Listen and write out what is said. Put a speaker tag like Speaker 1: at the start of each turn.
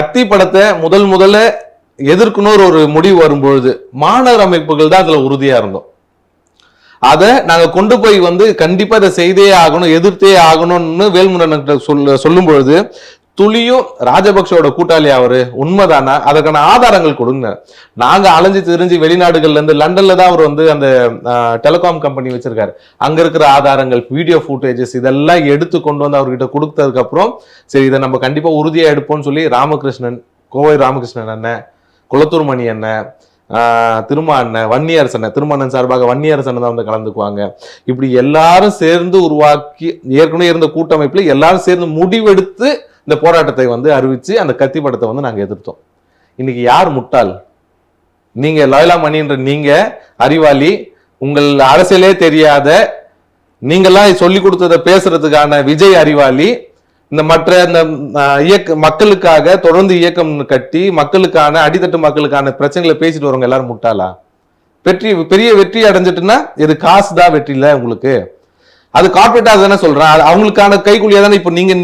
Speaker 1: கத்தி படத்தை முதல் முதல்ல எதிர்க்கணும் ஒரு முடிவு வரும்பொழுது மாணவர் அமைப்புகள் தான் அதுல உறுதியா இருந்தோம். அதை நாங்க கொண்டு போய் வந்து கண்டிப்பா இதை செய்தே ஆகணும் எதிர்த்தே ஆகணும்னு வேல்முருகன் சொல்ல சொல்லும் பொழுது துளியும் ராஜபக்சோட கூட்டாளி அவரு உண்மைதானா? அதற்கான ஆதாரங்கள் கொடுங்க. நாங்க அலைஞ்சு திரிஞ்சு வெளிநாடுகள்ல இருந்து லண்டன்ல தான் அவர் வந்து அந்த டெலிகாம் கம்பெனி வச்சிருக்காரு. அங்க இருக்கிற ஆதாரங்கள் வீடியோ ஃபுட்டேஜஸ் இதெல்லாம் எடுத்து கொண்டு வந்து அவர்கிட்ட கொடுத்ததுக்கு அப்புறம் சரி இதை நம்ம கண்டிப்பா உறுதியா எடுப்போம்னு சொல்லி ராமகிருஷ்ணன் கோவை ராமகிருஷ்ணன் அண்ணன் குளத்தூர் மணி அண்ணன் திருமா அண்ணன் வன்னியரசு அண்ணன் திருமணன் சார்பாக வன்னியர் அண்ணன் தான் வந்து கலந்துக்குவாங்க. இப்படி எல்லாரும் சேர்ந்து உருவாக்கி ஏற்கனவே இருந்த கூட்டமைப்பில் எல்லாரும் சேர்ந்து முடிவெடுத்து இந்த போராட்டத்தை வந்து அறிவித்து அந்த கத்தி படத்தை வந்து நாங்க எதிர்த்தோம். இன்னைக்கு யார் முட்டாள்? நீங்க லாயலா மணின்ற நீங்க அறிவாளி உங்கள் அரசியலே தெரியாத நீங்கெல்லாம் சொல்லி கொடுத்ததை பேசுறதுக்கான விஜய் அறிவாளி இந்த மற்ற இந்த இயக்க மக்களுக்காக தொடர்ந்து இயக்கம் கட்டி மக்களுக்கான அடித்தட்டு மக்களுக்கான பிரச்சனைகளை பேசிட்டு வரவங்க எல்லாரும் முட்டாளா? வெற்றி பெரிய வெற்றி அடைஞ்சிட்டுன்னா இது காசு தான் வெற்றி இல்ல உங்களுக்கு? அது கார்பரேட்டா தானே சொல்றேன். அவங்களுக்கான கைக்கூலியா தானே இப்போ நீங்க